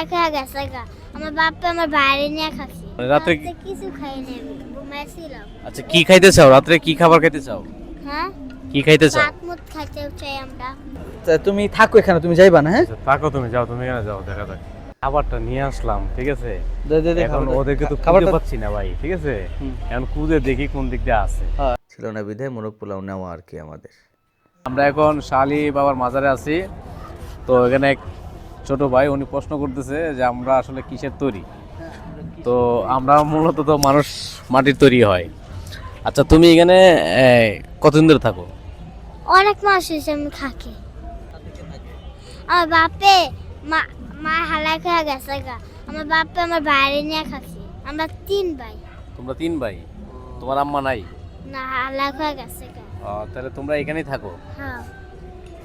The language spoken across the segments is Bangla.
হালাই খেয়ে গেছে গা। আমার বাপে আমার বাইরে নিয়ে খাচ্ছি। মানে কিছু ঘুমাইছিলাম আচ্ছা কি খাইতে চাও? রাত্রে কি খাবার খাইতে চাও? হ্যাঁ? কি খাইতে চাও? ভাত মুত খাইতে চাই আমরা। তুমি থাকো এখানে তুমি যাইবা না হ্যাঁ? আচ্ছা, থাকো তুমি যাও তুমি এখানে যাও দেখা যাক। খাবারটা নিয়ে আসলাম ঠিক আছে? এখন ওদেরকে তো খুঁজে পাচ্ছি না ভাই ঠিক আছে? এখন খুঁজে দেখি কোন দিক দিয়ে আছে। ছিল না বিধায় মোরগ পোলাও নেওয়া আর কি আমাদের। আমরা এখন শালি বাবার মাজারে আছি। তো এখানে ছোট ভাই উনি প্রশ্ন করতেছে যে আমরা আসলে কিসের তৈরি? তো আমরা মূলত তো মানুষ মাটির তৈরি হয়। আচ্ছা তুমি এখানে এই, কতদিন ধরে থাকো? অনেক মাস হয়েছে আমি খাকি আমার বাপে মা মা হালাই খেয়ে গেছে গা। আমার বাপে আমার বাইরে নিয়ে খাচ্ছি। আমরা তিন ভাই। তোমরা তিন ভাই? তোমার আম্মা নাই? না হালাই খেয়ে গেছে গা। ও, তাহলে তোমরা এখানেই থাকো? হ্যাঁ।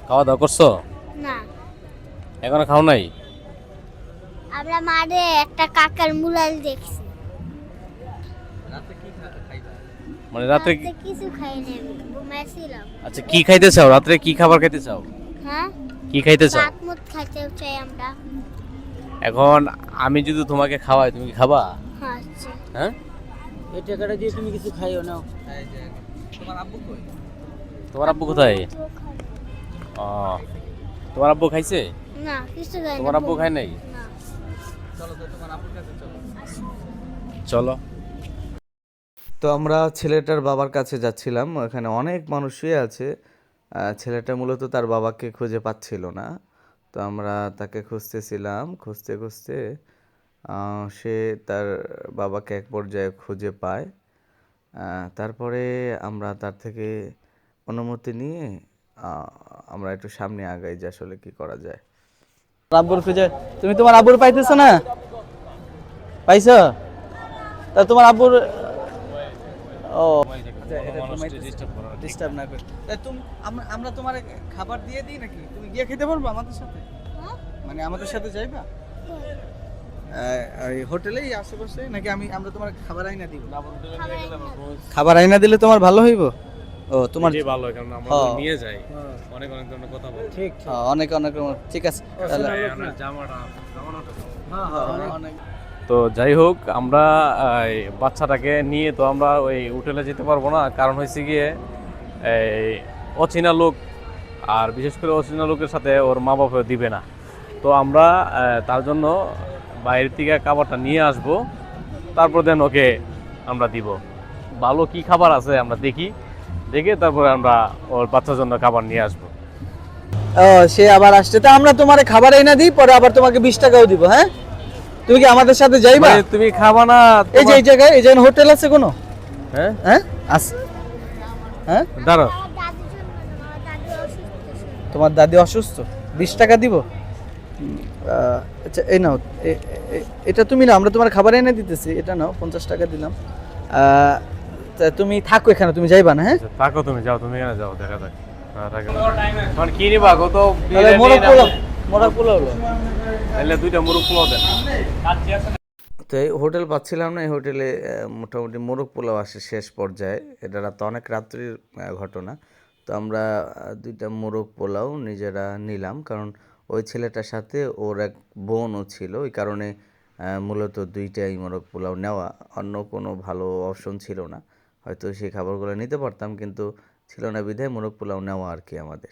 খাওয়া দাওয়া করছ? না। এখনও খাও নাই? আমরা মাঠে একটা কাকার মুলাল দেখছি। মানে রাত্রে কি- কিছু খাইনি আমি ঘুমাইছিলাম। আচ্ছা কি খাইতে চাও? রাত্রে কি খাবার খাইতে চাও? হ্যাঁ? কি খাইতে চাও? ভাত খাইতে চাই আমরা। এখন আমি যদি তোমাকে খাওয়াই তুমি কি খাবা? হ্যাঁ আচ্ছা। হ্যাঁ? এই টাকাটা দিয়ে তুমি কিছু খাইও নাও। তোমার আব্বু কোথায়? ও তোমার আব্বু খাইছে? না কিছু খাই তোমার আব্বু খায় নাই? চলো তো আমরা ছেলেটার বাবার কাছে যাচ্ছিলাম এখানে অনেক মানুষই আছে। ছেলেটা মূলত তার বাবাকে খুঁজে পাচ্ছিল না। তো আমরা তাকে খুঁজতেছিলাম খুঁজতে খুঁজতে সে তার বাবাকে এক পর্যায়ে খুঁজে পায়। তারপরে আমরা তার থেকে অনুমতি নিয়ে আমরা একটু সামনে আগাই যে আসলে কী করা যায়। আব্বুর খুঁজে। তুমি তোমার আব্বুর পাইতেছো না? পাইছো? তা তোমার আব্বুর ও। ডিস্টার্ব না করে। তুমি আমরা তোমার খাবার দিয়ে দিই নাকি? তুমি গিয়ে খেতে পারবে আমাদের সাথে? মানে আমাদের সাথে যাইবা? হোটেলেই আশেপাশে? নাকি আমি আমরা তোমার খাবার আইনা দিব? খাবার আইনা দিলে তোমার ভালো হইব? ও তোমার যে ভালো কারণ আমরা। তো নিয়ে যাই। অনেক অনেক ধরনের কথা বলি ঠিক অনেক অনেক ঠিক আছে তাহলে আমরা জামাটা জামাটা হ্যাঁ হ্যাঁ অনেক তো যাই হোক আমরা বাচ্চাটাকে নিয়ে তো আমরা ওই হোটেলে যেতে পারব না। কারণ হয়েছে গিয়ে এই অচেনা লোক আর বিশেষ করে অচেনা লোকের সাথে ওর মা বাবা দিবে না। তো আমরা আহ, তার জন্য বাইরের থেকে খাবারটা নিয়ে আসব। তারপর দেন ওকে আমরা দিব। ভালো কি খাবার আছে আমরা দেখি। দেখে তারপরে আমরা ওর বাচ্চার জন্য খাবার নিয়ে আসব। ও সে আবার আসছে। তা আমরা তোমার খাবার এনে দিই পরে আবার তোমাকে বিশ টাকাও দিব হ্যাঁ? তুমি কি আমাদের সাথে যাইবা? তুমি খাবা না এই যে এই জায়গায় এই জায়গায় হোটেল আছে কোনো? হ্যাঁ? হ্যাঁ? আছে হ্যাঁ? দাঁড়াও। তোমার দাদি অসুস্থ বিশ টাকা দিব? আচ্ছা এই নাও এটা তুমি না আমরা তোমার খাবার এনে দিতেছি এটা নাও পঞ্চাশ টাকা দিলাম। তুমি থাকো এখানে তুমি যাইবা না হ্যাঁ? আচ্ছা, থাকো তুমি যাও তুমি এখানে যাও দেখা যাক। থাকো। এখন কি নিবা? কত তাহলে মোরগ পোলাও মোরগ পোলাও হলো। তাহলে দুইটা মুরগ পোলাও দেন। তো এই হোটেল পাচ্ছিলাম না এই হোটেলে মোটামুটি মোরগ পোলাও আসে শেষ পর্যায়ে। এটা রাত অনেক রাত্রির ঘটনা। তো আমরা দুইটা মোরগ পোলাও নিজেরা নিলাম কারণ ওই ছেলেটার সাথে ওর এক বোনও ছিল। ওই কারণে মূলত দুইটাই মোরগ পোলাও নেওয়া অন্য কোনো ভালো অপশন ছিল না। হয়তো সেই খাবারগুলো নিতে পারতাম কিন্তু ছিল না বিধায় মোরগ পোলাও নেওয়া আর কি আমাদের।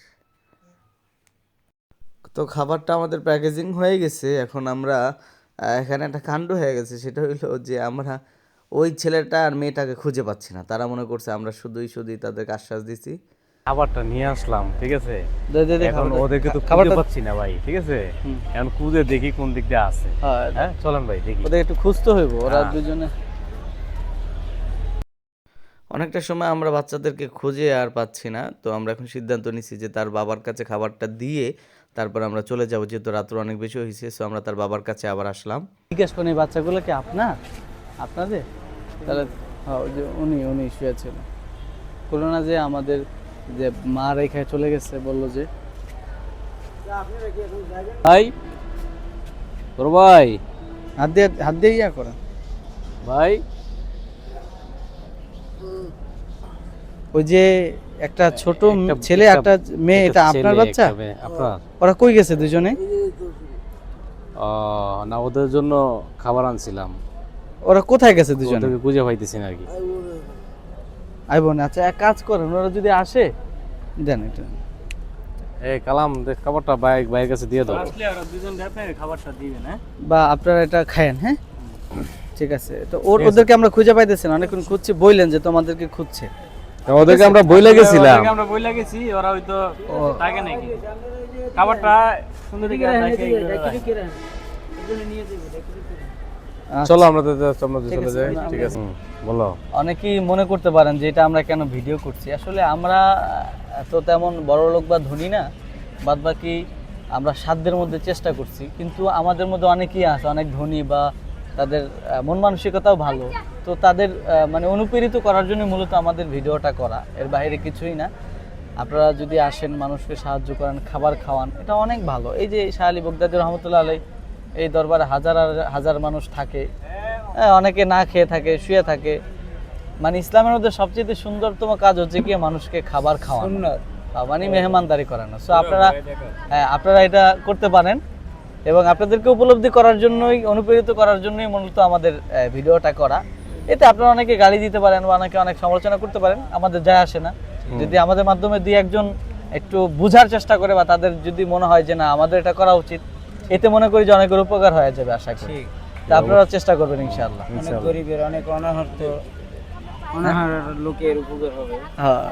তো খাবারটা আমাদের প্যাকেজিং হয়ে গেছে। এখন আমরা এখানে একটা কাণ্ড হয়ে গেছে। সেটা হইল যে আমরা ওই ছেলেটা আর মেয়েটাকে খুঁজে পাচ্ছি না। তারা মনে করছে আমরা শুধুই শুধুই তাদেরকে আশ্বাস দিছি। খাবারটা নিয়ে আসলাম ঠিক আছে? এখন ওদেরকে তো খুঁজে খাবারটা- পাচ্ছি না ভাই ঠিক আছে? এখন খুঁজে দেখি কোন দিক দিয়ে আছে। হ্যাঁ। হ্যাঁ চলেন ভাই দেখি। ওদের একটু খুঁজতে হইব। ওরা হ্যাঁ। দুজনে অনেকটা সময় আমরা বাচ্চাদেরকে খুঁজে আর পাচ্ছি না। তো আমরা এখন সিদ্ধান্ত নিচ্ছি যে তার বাবার কাছে খাবারটা দিয়ে তারপর আমরা চলে যাব যেহেতু রাত্র অনেক বেশি হয়েছে সো আমরা তার বাবার কাছে আবার আসলাম। জিজ্ঞেস করেন এই বাচ্চাগুলো কি আপনার? আপনাদের? তাহলে হ্যাঁ যে উনি উনি শুয়েছিল বলল না যে আমাদের যে মা রেখে চলে গেছে বলল যে। ভাই তোর ভাই। হাত দিয়ে হাত দিয়ে ইয়া করেন। ভাই ওই যে একটা ছোট ছেলে একটা মেয়ে এটা আপনার বাচ্চা? ওরা কই গেছে দুজনে? না ওদের জন্য খাবার আনছিলাম। ওরা কোথায় গেছে দুজনে? খুঁজে পাইতেছি না আর কি। আইব না আচ্ছা এক কাজ করেন ওরা যদি আসে দেন এটা। এই কালাম দেখ খাবারটা বাইক বাইকের কাছে দিয়ে দাও। দুজন খাবারটা দিয়ে দেন হ্যাঁ? বা আপনারা এটা খায়েন হ্যাঁ? ঠিক আছে। তো ওর ওদেরকে আমরা খুঁজে পাইতেছি না। অনেকক্ষণ খুঁজছি বললেন যে তোমাদেরকে খুঁজছে। ওদেরকে আমরা বইলে গেছিলাম আমরা বই লাগেছি ওরা হয়তো থাকে নাকি খাবারটা সুন্দর আচ্ছা। চলো আমরা তো আমরা চলে যাই। ঠিক আছে। বলো। অনেকেই মনে করতে পারেন যে এটা আমরা কেন ভিডিও করছি। আসলে আমরা এত তেমন বড় লোক বা ধনী না। বাদ বাকি আমরা সাধ্যের মধ্যে চেষ্টা করছি। কিন্তু আমাদের মধ্যে অনেকেই আছে অনেক ধনী বা তাদের মন মানসিকতাও ভালো। তো তাদের মানে অনুপ্রেরিত করার জন্য মূলত আমাদের ভিডিওটা করা। এর বাইরে কিছুই না। আপনারা যদি আসেন মানুষকে সাহায্য করেন খাবার খাওয়ান এটা অনেক ভালো। এই যে শাহ আলী বগদাদি রহমতুল্লাহ আলাই এই দরবারে হাজার আর- হাজার মানুষ থাকে। হ্যাঁ, অনেকে না খেয়ে থাকে শুয়ে থাকে। মানে ইসলামের মধ্যে সবচেয়ে সুন্দরতম কাজ হচ্ছে কি মানুষকে খাবার খাওয়ানো। মানে মেহমানদারি করানো। সো আপনারা হ্যাঁ, আপনারা এটা করতে পারেন। এবং আপনাদেরকে উপলব্ধি করার জন্যই অনুপ্রেরিত করার জন্যই মূলত আমাদের ভিডিওটা করা। এতে আপনারা অনেকে গালি দিতে পারেন বা অনেকে অনেক সমালোচনা করতে পারেন আমাদের যায় আসে না। যদি আমাদের মাধ্যমে দুই একজন একটু বুঝার চেষ্টা করে বা তাদের যদি মনে হয় যে না আমাদের এটা করা উচিত এতে মনে করি যে অনেকের উপকার হয়ে যাবে আশা করি। তা আপনারা চেষ্টা করবেন ইনশাআল্লাহ। অনেক গরিবের অনেক অনাহার তো অনাহার লোকের উপকার হবে। হ্যাঁ।